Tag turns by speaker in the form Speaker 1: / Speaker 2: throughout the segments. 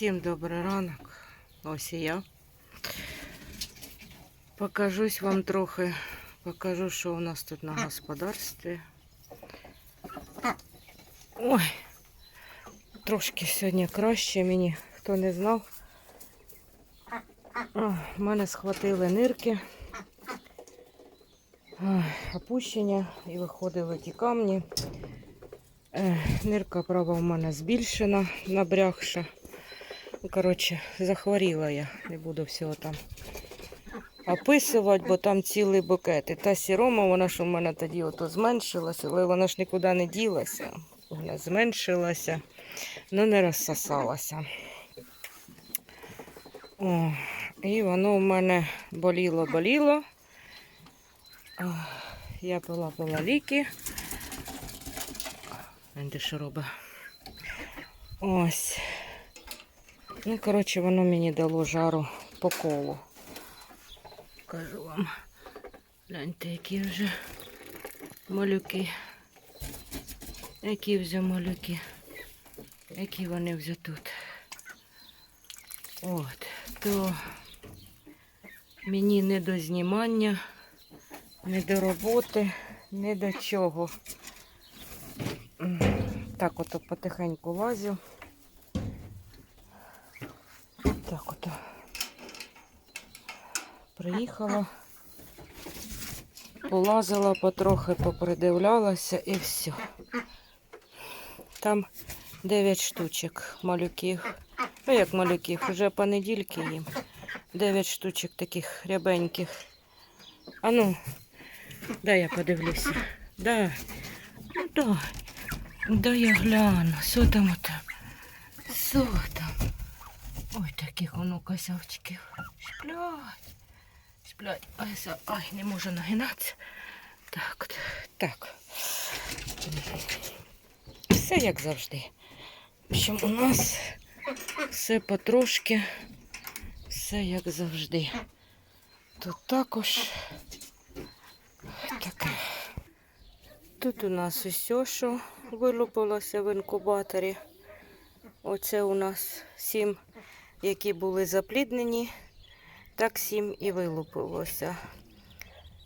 Speaker 1: Всім добрий ранок. Ось і я. Покажусь вам трохи. Покажу, що у нас тут на господарстві. Ой, трошки сьогодні краще мені, хто не знав. О, мене схватили нирки, опущення і виходили ті камні. Е, Нирка права в мене збільшена, набрякша. Ну, Коротше, захворіла я. Не буду всього там описувати, бо там цілий букет. І та сірома, вона ж у мене тоді ото зменшилася, але вона ж нікуди не ділася. Вона зменшилася, але не розсосалася. О, і воно в мене боліло-боліло. Я пила пила ліки. Де що робить? Ось. Ну, коротше, воно мені дало жару по колу. Кажу вам. Гляньте, які вже малюки. Які вже малюки. Які вони вже тут. От. То мені не до знімання, не до роботи, не до чого. Так ото потихеньку лазю. Так ото. Приїхала, полазила потрохи, попридивлялася і все. Там 9 штучок малюків. Ну як малюків, вже понедільки їм. 9 штучок таких рябеньких. А ну, дай я подивлюся. Да. Ну дай. Дай я гляну. Що там ото? Що там? Ой, таких воно косявчиків. Сплять. Сплять. Ай. Ай, не можу нагинатися. Так, так. Все як завжди. В общем, у нас все потрошки, все як завжди. Тут також таке. Тут у нас усе, що вилупилося в інкубаторі. Оце у нас сім, які були запліднені. Так сім і вилупилося.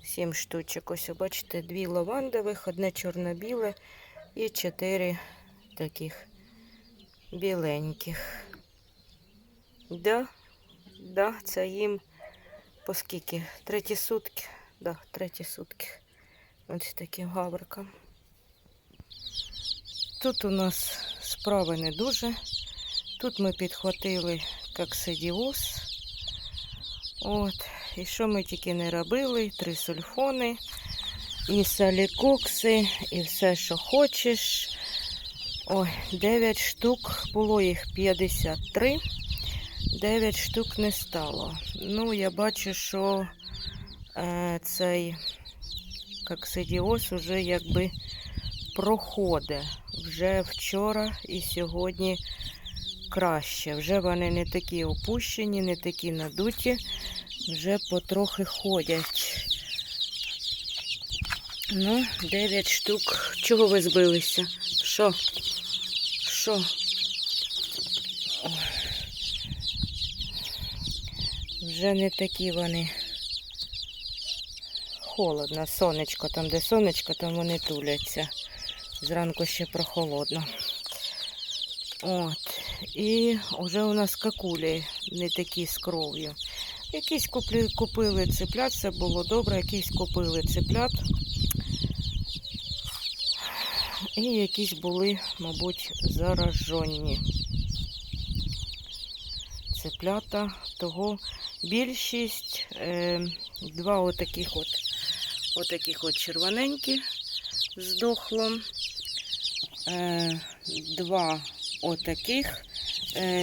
Speaker 1: Сім штучок. Ось, бачите, дві лавандових, одне чорно-біле і чотири таких біленьких. Да, да, це їм по скільки? Треті сутки. Да, треті сутки. Ось таким гавриком. Тут у нас справи не дуже. Тут ми підхватили коксидіоз. От. І що ми тільки не робили? Три сульфони, і салікокси, і все, що хочеш. Ой, 9 штук, було їх 53. 9 штук не стало. Ну, я бачу, що е, цей коксидіоз уже якби проходить. Вже вчора і сьогодні краще. Вже вони не такі опущені, не такі надуті, вже потрохи ходять. Ну, 9 штук. Чого ви збилися? Що? Що? Вже не такі вони. Холодно, сонечко, там де сонечко, там вони туляться. Зранку ще прохолодно. От. І вже у нас какулі не такі з кров'ю. Якісь купили, купили цеплят, це було добре, якісь купили цеплят. І якісь були, мабуть, заражені. Цеплята, того більшість, е, два отаких от, отаких от червоненькі здохло. Е, два отаких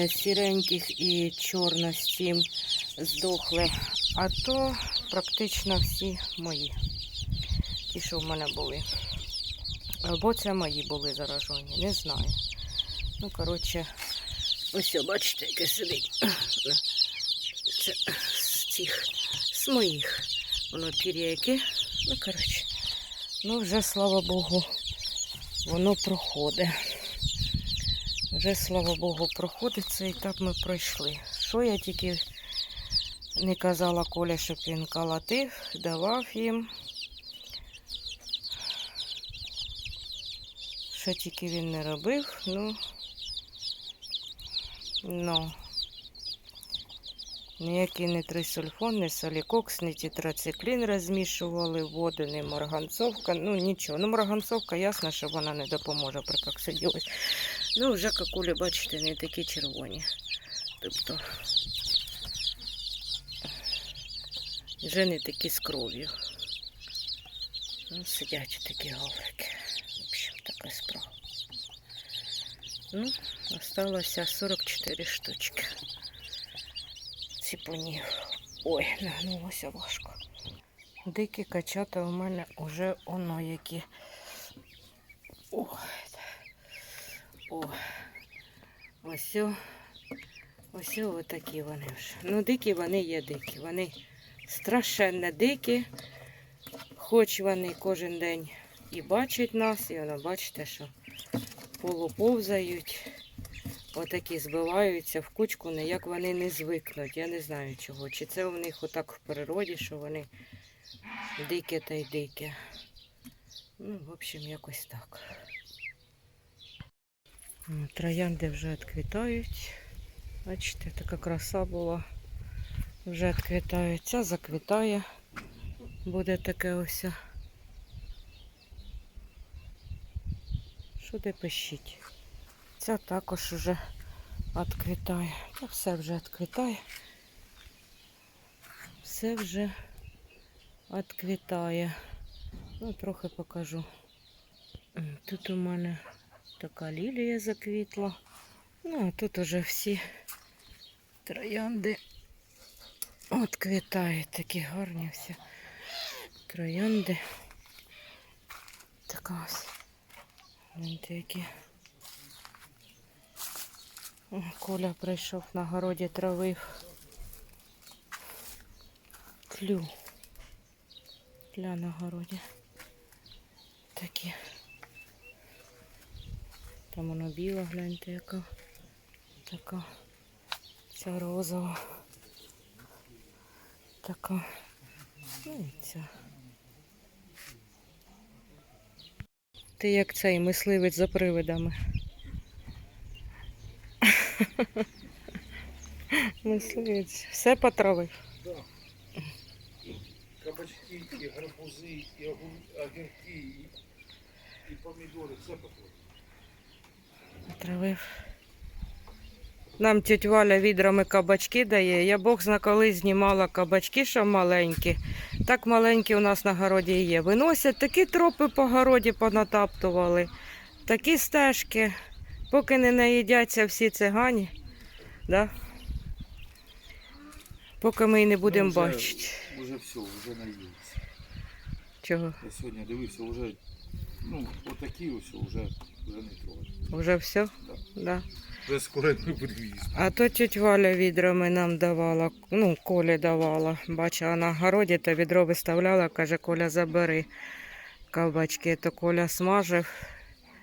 Speaker 1: сіреньких і чорно цим здохли. А то практично всі мої. Ті, що в мене були. Або це мої були заражені, не знаю. Ну, коротше, ось, бачите, яке сидить. Це з цих, з моїх. Воно пір'яки. Ну, коротше, ну вже, слава Богу, воно проходить. Вже, слава Богу, проходить цей етап ми пройшли. Що я тільки не казала Коля, щоб він калатив, давав їм. Що тільки він не робив, ну, ну, ніякий не трисульфон, не солікокс, не тетрациклін розмішували, воду, не марганцовка, ну нічого. Ну, марганцовка, ясно, що вона не допоможе при коксидіозі. Ну, вже какулі, бачите, не такі червоні. Тобто вже не такі з кров'ю. Ну, сидять такі гаврики. В общем, така справа. Ну, осталося 44 штучки. Ціпунів. Ой, нагнулося важко. Дикі качата у мене вже оно які. Ой, о, ось ось такі вони вже. Ну, дикі вони є дикі. Вони страшенно дикі. Хоч вони кожен день і бачать нас, і воно бачите, що полуповзають, отакі збиваються в кучку, ніяк вони не звикнуть. Я не знаю чого. Чи це у них отак в природі, що вони дикі та й дикі. Ну, в общем, якось так. Троянди вже відквітають. Бачите, така краса була. Вже відквітають. Ця заквітає. Буде таке ось. Що де пишіть? Ця також вже відквітає. Та все вже відквітає. Все вже відквітає. Ну, трохи покажу. Тут у мене така лілія заквітла. Ну, а тут уже всі троянди відквітають. Такі гарні всі троянди. Така ось. Гляньте, які. Коля прийшов на городі травив. Тлю. Тля на городі. Такі. Там воно біла, гляньте, яка така. Ця розова. Така. Ну і ця. Ти як цей мисливець за привидами. Мисливець. Все потравив.
Speaker 2: І кабачки, і гарбузи, і огірки, і, помідори, все походить.
Speaker 1: Травив. Нам тетя Валя відрами кабачки дає. Я Бог зна коли знімала кабачки, що маленькі. Так маленькі у нас на городі і є. Виносять такі тропи по городі понатаптували, такі стежки, поки не наїдяться всі цигані. Да? Поки ми і не будемо
Speaker 2: Ну,
Speaker 1: бачити.
Speaker 2: Уже все, вже наїлися.
Speaker 1: Чого?
Speaker 2: Я сьогодні дивився, вже, ну, отакі ось вже, вже не трогать.
Speaker 1: Вже все?
Speaker 2: Да.
Speaker 1: Да.
Speaker 2: Вже скоро ми будемо їсти.
Speaker 1: А то тетя Валя відрами нам давала, ну, Колі давала. Бачила на городі, то відро виставляла, каже, Коля, забери кабачки. То Коля смажив.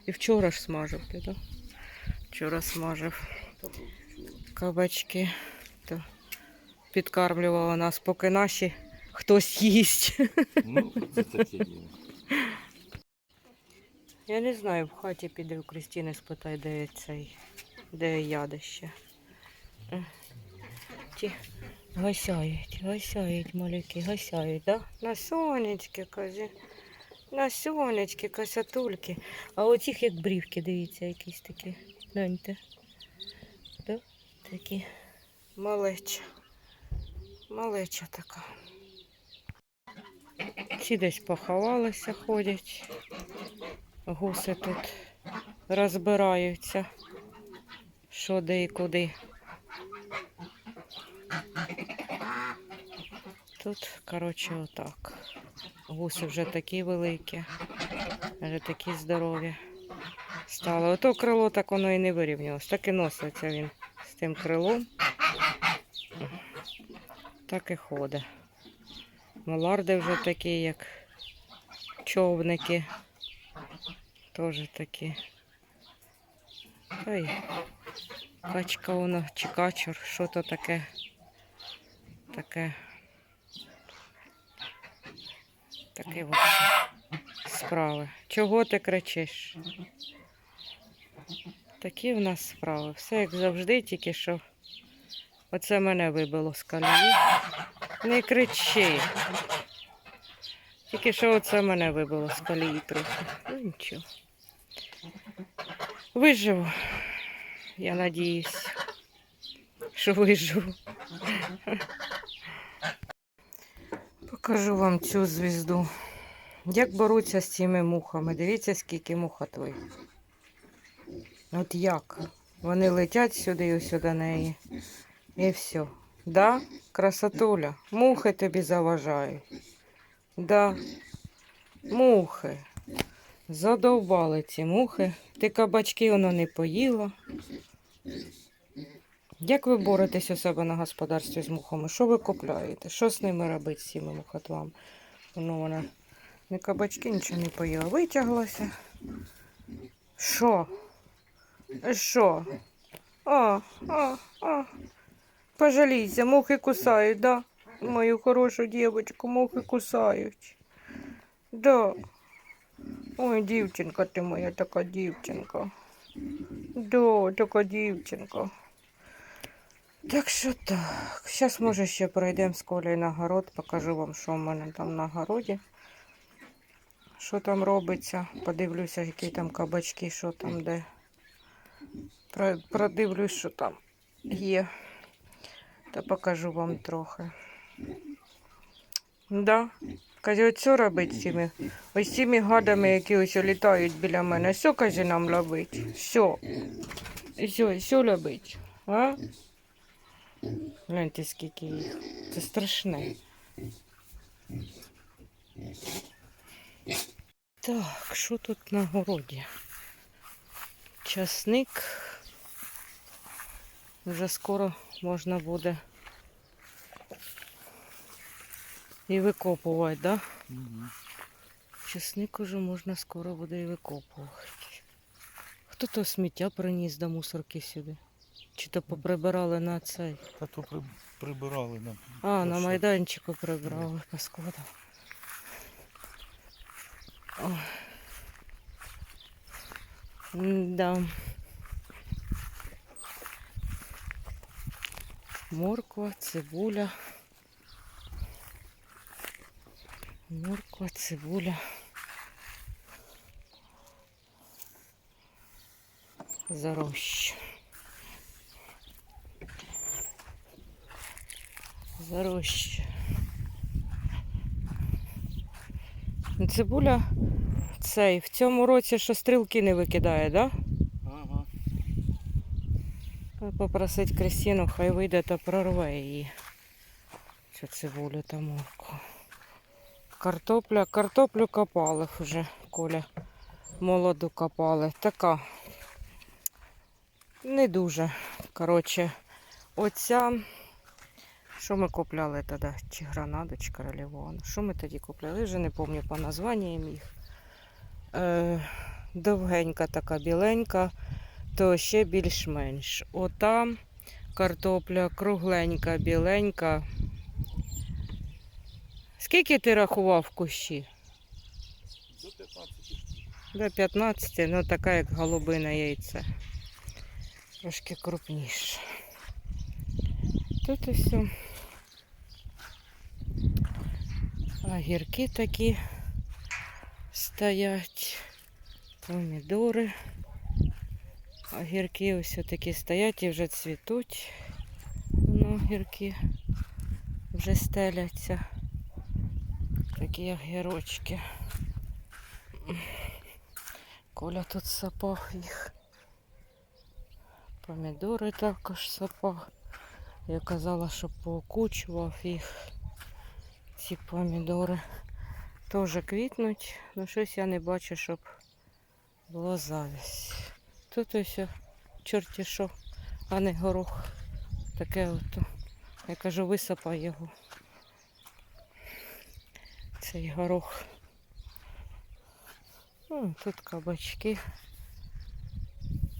Speaker 1: І вчора ж смажив ти, так? Вчора смажив кабачки. То підкармлювала нас, поки наші хтось їсть.
Speaker 2: Ну, це таке діло.
Speaker 1: Я не знаю, в хаті піде у Крістіни спитай, де цей, де ядище. Ті гасяють, гасяють малюки, гасяють, да? На сонечки, казі. На сонечки, касатульки. А оцих як брівки, дивіться, якісь такі. Гляньте. Да? Такі малеча. Малеча така. Ці десь поховалися, ходять. Гуси тут розбираються, що де і куди. Тут, коротше, отак. Гуси вже такі великі, вже такі здорові стали. Ото крило так воно і не вирівнялось. Так і носиться він з тим крилом. Так і ходить. Маларди вже такі, як човники. Теж такі. Ой, качка воно чи качур, що то таке? Таке. Таке от справи. Чого ти кричиш? Такі в нас справи. Все як завжди, тільки що. Оце мене вибило з колії. Не кричи. Тільки що оце мене вибило з колії трохи. Ну нічого. Виживу. Я надіюсь, що виживу. Покажу вам цю звізду. Як боруться з цими мухами? Дивіться, скільки мухотвих. От як? Вони летять сюди і ось до неї. І все. Да, красотуля, мухи тобі заважають. Да, мухи. Задовбали ці мухи. Ти кабачки воно не поїла. Як ви боретесь у себе на господарстві з мухами? Що ви купляєте? Що з ними робити, з цими мухотлами? Воно вона не кабачки, нічого не поїла. Витяглася. Що? Що? А, а, а. Пожалійся, мухи кусають, да? Мою хорошу дівчинку, мухи кусають. Да. Ой, дівчинка ти моя така дівчинка. Да, така дівчинка. Так що так. Зараз, може, ще пройдемо з Колею на город, покажу вам, що в мене там на городі. Що там робиться. Подивлюся, які там кабачки, що там де. Продивлюсь, що там є. Та покажу вам трохи. Да. Каже, оце робить з цими. Ось цими гадами, які ось літають біля мене. Все, каже, нам робить. Все. Все, все робить. А? Гляньте, скільки їх. Це страшне. Так, що тут на городі? Часник. Вже скоро можна буде і викопувати, да? Часник уже можна скоро буде і викопувати. Хто то сміття приніс до мусорки сюди? Чи то поприбирали на цей?
Speaker 2: Та то при, прибирали на.
Speaker 1: А, на майданчику прибрали паскуда. Ой. Да. Морква, цибуля. Морква, цибуля. Зарощ. Зарощ. Цибуля цей в цьому році що стрілки не викидає, да?
Speaker 2: Ага.
Speaker 1: Попросить Кристину, хай вийде та прорве її. Цю цибулю та морку. Картопля, картоплю копали вже, Коля. Молоду копали. Така. Не дуже. Коротше, оця. Що ми купляли тоді? Чи гранаду, чи королевану? Що ми тоді купляли? Вже не пам'ятаю по названням їх. Е, довгенька така біленька, то ще більш-менш. Ота картопля кругленька, біленька. Скільки ти рахував кущі?
Speaker 2: До 15.
Speaker 1: До 15, ну така як голубине яйце. Трошки крупніше. Тут ось. Огірки такі стоять. Помідори. Огірки ось такі стоять і вже цвітуть. Ну, огірки вже стеляться. Такі огірочки. Коля тут сапав їх. Помідори також сапав. Я казала, що поокучував їх. Ці помідори теж квітнуть, але щось я не бачу, щоб було завість. Тут ось чорті що, а не горох. Таке ото. Я кажу, висапай його. Цей горох. Ну, тут кабачки.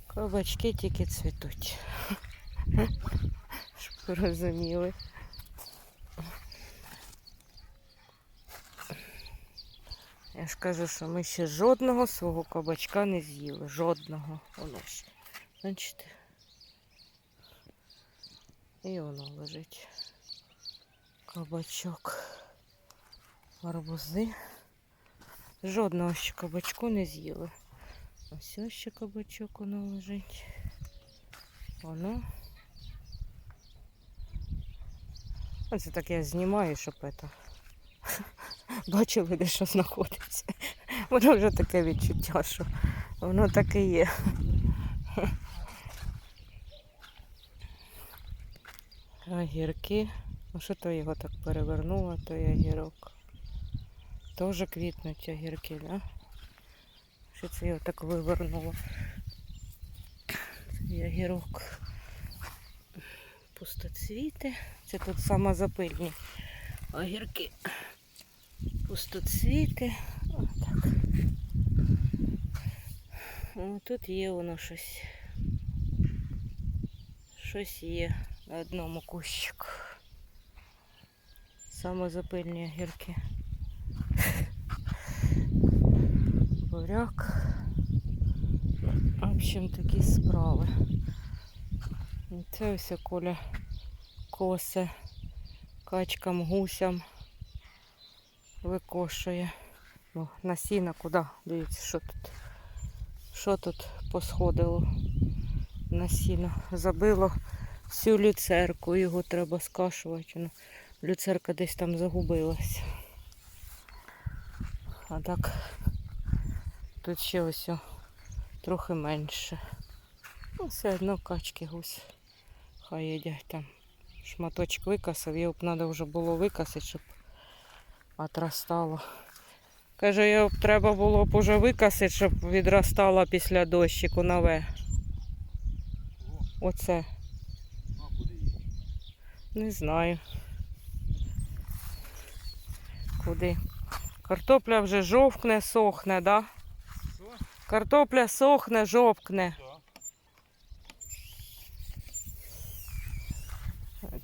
Speaker 1: Кабачки тільки цвітуть. Щоб розуміли. Я ж кажу, що ми ще жодного свого кабачка не з'їли. Жодного. Воно ж. Бачите? І воно лежить. Кабачок. Арбузи. Жодного ще кабачку не з'їли. Ось ось ще кабачок воно лежить. Воно. Оце так я знімаю, щоб это. Бачили, де що знаходиться. Воно вже таке відчуття, що воно таке є. Огірки. Ну що то його так перевернуло, той огірок. Тоже квітнуть огірки, да? Що це його так вивернуло? Цей огірок. Пустоцвіти. Це тут самозапильні огірки. Пустоцвіти. Отак. О, тут є воно щось. Щось є на одному кущику. Самозапильні огірки. Буряк. В общем, такі справи. Це ось коля косе качкам, гусям викошує. О, на сіна куди? Дивіться, що тут. Що тут посходило на сіно. Забило всю люцерку, його треба скашувати. Люцерка десь там загубилась. А так тут ще ось трохи менше. Ну, все одно качки гусь. Хай їдять там. Шматочок викасав, його б треба вже було викасати, щоб отростало. Каже, його б треба було б уже викасати, щоб відростало після дощику нове. Оце. Не знаю. Куди? Картопля вже жовкне, сохне, да? Картопля сохне, жовкне.
Speaker 2: Так.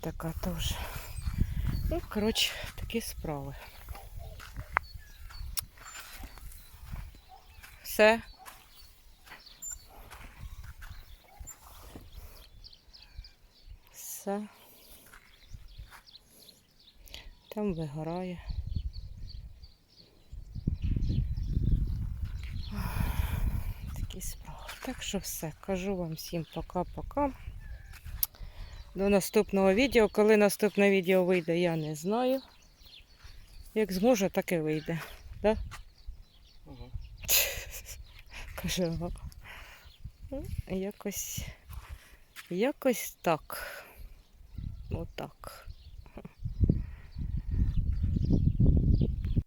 Speaker 1: Така теж. Ну, коротше, такі справи. Все. Все. Там вигорає. Такі справи. Так що все. Кажу вам всім пока-пока. До наступного відео. Коли наступне відео вийде, я не знаю. Як зможе, так і вийде.
Speaker 2: Ага.
Speaker 1: Каже, ага. Ну, якось. Якось так. Отак.